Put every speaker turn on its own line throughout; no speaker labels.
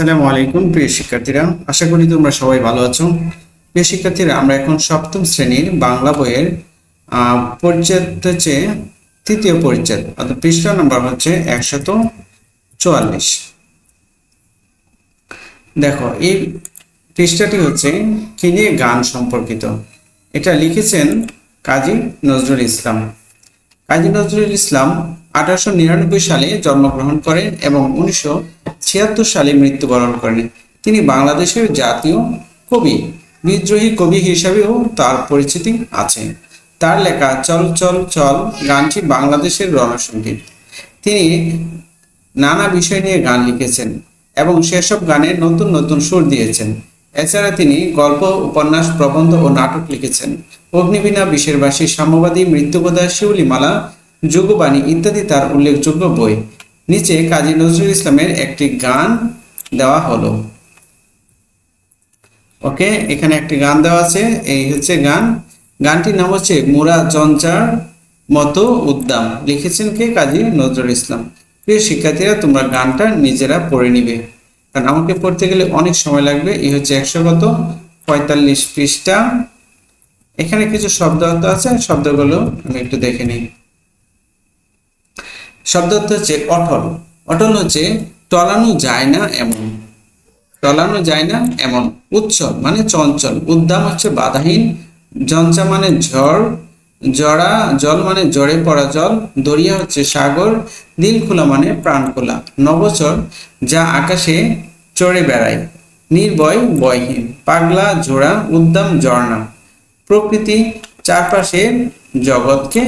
আসসালামু আলাইকুম, প্রিয় শিক্ষার্থীরা। আশা করি তোমরা সবাই ভালো আছো। প্রিয় শিক্ষার্থীরা, আমরা এখন সপ্তম শ্রেণির বাংলা বইয়ের পরিচ্ছেদ হচ্ছে তৃতীয় পরিচ্ছেদ, অর্থাৎ পৃষ্ঠা নাম্বার হচ্ছে একশত চুয়াল্লিশ। দেখো, এই পৃষ্ঠাটি হচ্ছে কি নিয়ে গান সম্পর্কিত? এটা লিখেছেন কাজী নজরুল ইসলাম। কাজী নজরুল ইসলাম আঠারোশো নিরানব্বই সালে জন্মগ্রহণ করেন এবং উনিশশো ছিয়াত্তর সালে মৃত্যুবরণ করেন। তিনি বাংলাদেশের জাতীয় কবি, বিদ্রোহী কবি হিসাবেও তার পরিচিতি আছে। তার লেখা চল চল চল গানটি বাংলাদেশের রণসঙ্গীত। তিনি নানা বিষয় নিয়ে গান লিখেছেন এবং সেসব গানে নতুন নতুন সুর দিয়েছেন। এছাড়া তিনি গল্প, উপন্যাস, প্রবন্ধ ও নাটক লিখেছেন। অগ্নিবীণা, বিশেরবাসী, সাম্যবাদী মৃত্যুবোধা শিউলিমালা, যুগবাণী ইত্যাদি তার উল্লেখযোগ্য বই। নিচে কাজী নজরুল ইসলামের একটি গান দেওয়া হলো। ওকে, এখানে একটি গান দেওয়া আছে, এই হচ্ছে গান। গানটির নাম হচ্ছে মুরা চঞ্চার মতো উদ্দাম। লিখেছেন কে? কাজী নজরুল ইসলাম। প্রিয় শিক্ষার্থীরা, তোমরা গানটা নিজেরা পড়ে নিবে। কারণ আমাকে পড়তে গেলে অনেক সময় লাগবে। এই হচ্ছে একশো কত? পঁয়তাল্লিশ পৃষ্ঠা। এখানে কিছু শব্দ আছে। শব্দগুলো আমি একটু দেখে নিই। শব্দ অর্থ হচ্ছে অটল। অটল হচ্ছে টলানো যায় না এমন। টলানো যায় না এমন। উচ্ছল মানে চঞ্চল। উদ্দাম হচ্ছে বাধাহীন। জঞ্চা মানে ঝড়। জড়া জল মানে জড়ে পড়া জল। দরিয়া হচ্ছে সাগর। দিল খোলা মানে প্রাণ খোলা। নবচর যা আকাশে চড়ে বেড়ায়। নির্ভয় বয়হীন পাগলা ঝোড়া উদ্দাম, ঝর্ণা। প্রকৃতি চারপাশে জগৎকে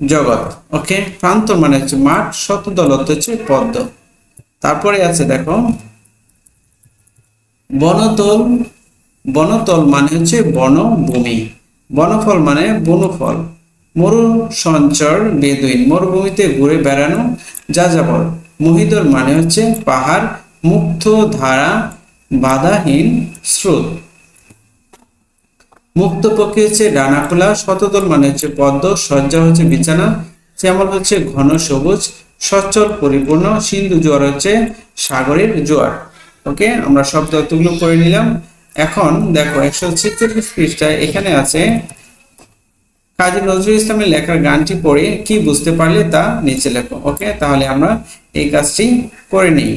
জগৎ ওকে প্রান্তর মানে হচ্ছে মাঠ শতদল অর্থ হচ্ছে পদ্ম। তারপরে আছে দেখো, বনতল বনতল মানে হচ্ছে বনভূমি। বনফল মানে বনফল। মরু সঞ্চর বেদুইন, মরুভূমিতে ঘুরে বেড়ানো যা যাবর মহিদল মানে হচ্ছে পাহাড় মুক্ত ধারা বাধাহীন স্রোত। মুক্ত পক্ষে হচ্ছে ডানা খোলা শতদল মানে হচ্ছে পদ্ম সজ্জা হচ্ছে বিছানা, শ্যামল হচ্ছে ঘন সবুজ, সচ্ছল পরিপূর্ণ, সিন্ধু জোয়ার হচ্ছে সাগরের জোয়ার। ওকে আমরা শব্দ অর্থগুলো করে নিলাম। এখন দেখো, একশো ছেচল্লিশ পৃষ্ঠায় এখানে আছে, কাজী নজরুল ইসলামের লেখার গানটি পড়ে কি বুঝতে পারলে তা নিচে লেখো। ওকে তাহলে আমরা এই কাজটি করে নিই।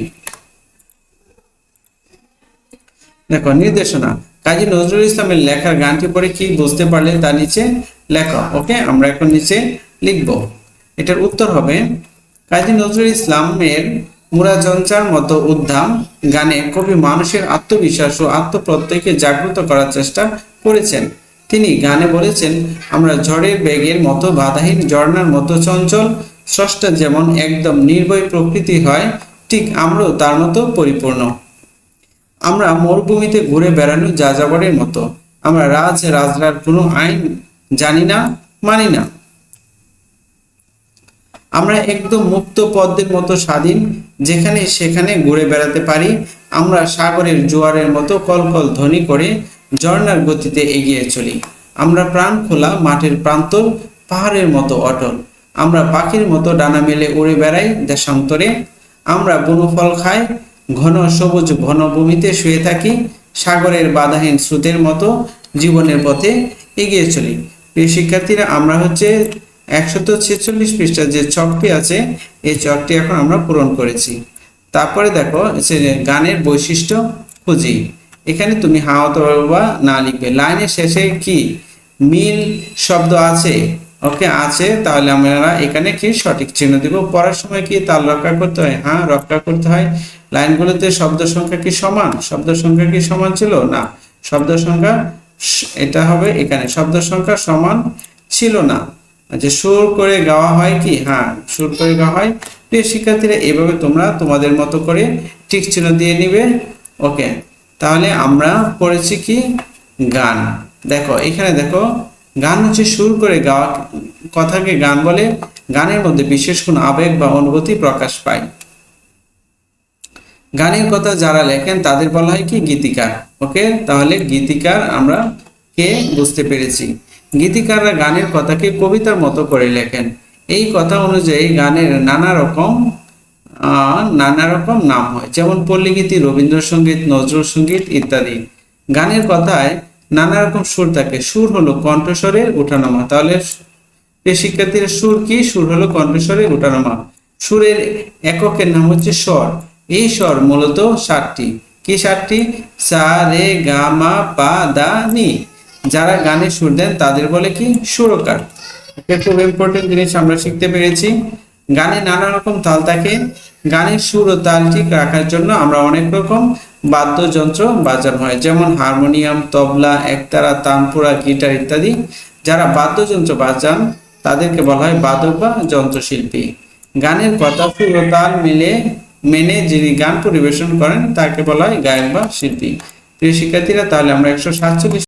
দেখো, নির্দেশনা। কাজী নজরুল ইসলামের লেখার গানটি পড়ে কি বুঝতে পারলে তা নিচে লেখো, ওকে? আমরা এখন নিচে লিখব। এটার উত্তর হবে, কাজী নজরুল ইসলামের মুরাজঞ্চার মতো উদ্যাম গানে কবি মানুষের আত্মবিশ্বাস ও আত্মপ্রত্যয়কে জাগ্রত করার চেষ্টা করেছেন। তিনি গানে বলেছেন, আমরা ঝড়ের বেগের মতো বাধাহীন ঝর্ণার মতো চঞ্চল স্রষ্টা যেমন একদম নির্ভয় প্রকৃতি হয়, ঠিক আমরাও তার মতো পরিপূর্ণ। আমরা মরুভূমিতে ঘুরে বেড়ানো যাযাবরের মতো। আমরা রাজ রাজরার কোনো আইন জানি না, মানি না। আমরা একদম মুক্ত পদ্মের মতো স্বাধীন, যেখানে সেখানে ঘুরে বেড়াতে পারি। আমরা সাগরের জোয়ারের মতো কলকল ধ্বনি করে ঝর্ণার গতিতে এগিয়ে চলি। আমরা প্রাণ খোলা মাঠের প্রান্ত পাহাড়ের মতো অটল। আমরা পাখির মতো ডানা মেলে উড়ে বেড়াই দেশান্তরে। আমরা বনফল খাই ঘন সবুজ ঘনভূমিতে শুয়ে থাকি, সাগরের বাধাহীন স্রোতের মতো জীবনের পথে এগিয়ে চলি। প্রিয় শিক্ষার্থীরা, আমরা হচ্ছে একশত ছেচল্লিশ পৃষ্ঠার যে চকটি আছে, এই চকটি এখন আমরা পূরণ করেছি। তারপরে দেখো যে গানের বৈশিষ্ট্য খুঁজি। এখানে তুমি হা বা না লিখবে। লাইনের শেষে কি? মিল শব্দ আছে। ওকে, আছে। তাহলে আমরা এখানে কি সঠিক চিহ্ন দিব? পড়ার সময় কি তাল রক্ষা করতে হয়? হ্যাঁ রক্ষা করতে হয়। লাইনগুলোতে শব্দ সংখ্যা কি সমান? শব্দ সংখ্যা কি সমান ছিল? না। শব্দ সংখ্যা এটা হবে এখানে। শব্দ সংখ্যা সমান ছিল না। যে সুর করে গাওয়া হয় কি? হ্যাঁ সুর করে গাওয়া হয়। প্রিয় শিক্ষার্থীরা, এভাবে তোমরা তোমাদের মতো করে ঠিক চিহ্ন দিয়ে নিবে। ওকে, তাহলে আমরা পড়েছি কি? গান। দেখো, এখানে দেখো, গান হচ্ছে সুর করে গাওয়া কথাকে গান বলে। গানের মধ্যে বিশেষ কোনো আবেগ বা অনুভূতি প্রকাশ পায়। গানের কথা যারা লেখেন তাদের বলা হয় কি? গীতিকার। ওকে? তাহলে গীতিকার আমরা কে বুঝতে পেরেছি। গীতিকাররা গানের কথাকে কবিতার মতো করে লেখেন। এই কথা অনুযায়ী গানের নানা রকম নানা রকম নাম হয়। যেমন পল্লীগীতি, রবীন্দ্রসঙ্গীত নজরুল সংগীত ইত্যাদি। গানের কথায় নানা রকম সুর থাকে। সুর হলো কণ্ঠস্বরের ওঠানামা তাহলে শিক্ষার্থীরা, সুর কি? সুর হলো কণ্ঠস্বরের ওঠানামা সুরের এককের নাম হচ্ছে স্বর। এই স্বর মূলত সাতটি। কি সাতটি? সা, রে, গা, মা, পা, দা, নি। যারা গানে সুর দেন তাদের বলে কি? সুরকার। এটা খুব ইম্পর্টেন্ট জিনিস আমরা শিখতে পেরেছি। গানে নানা রকম তাল থাকে। গানের সুর ও তাল ঠিক রাখার জন্য আমরা অনেক রকম বাদ্যযন্ত্র বাজানো হয়। যেমন হারমোনিয়াম, তবলা, একতারা, তানপুরা, গিটার ইত্যাদি। যারা বাদ্যযন্ত্র বাজান, তাদেরকে বলা হয় বাদক বা যন্ত্রশিল্পী। গানের কথা, সুর ও তাল মিলে মেনে যিনি গান পরিবেশন করেন, তাকে বলা হয় গায়ক বা শিল্পী। প্রিয় শিক্ষার্থীরা, তাহলে আমরা একশো সাতচল্লিশ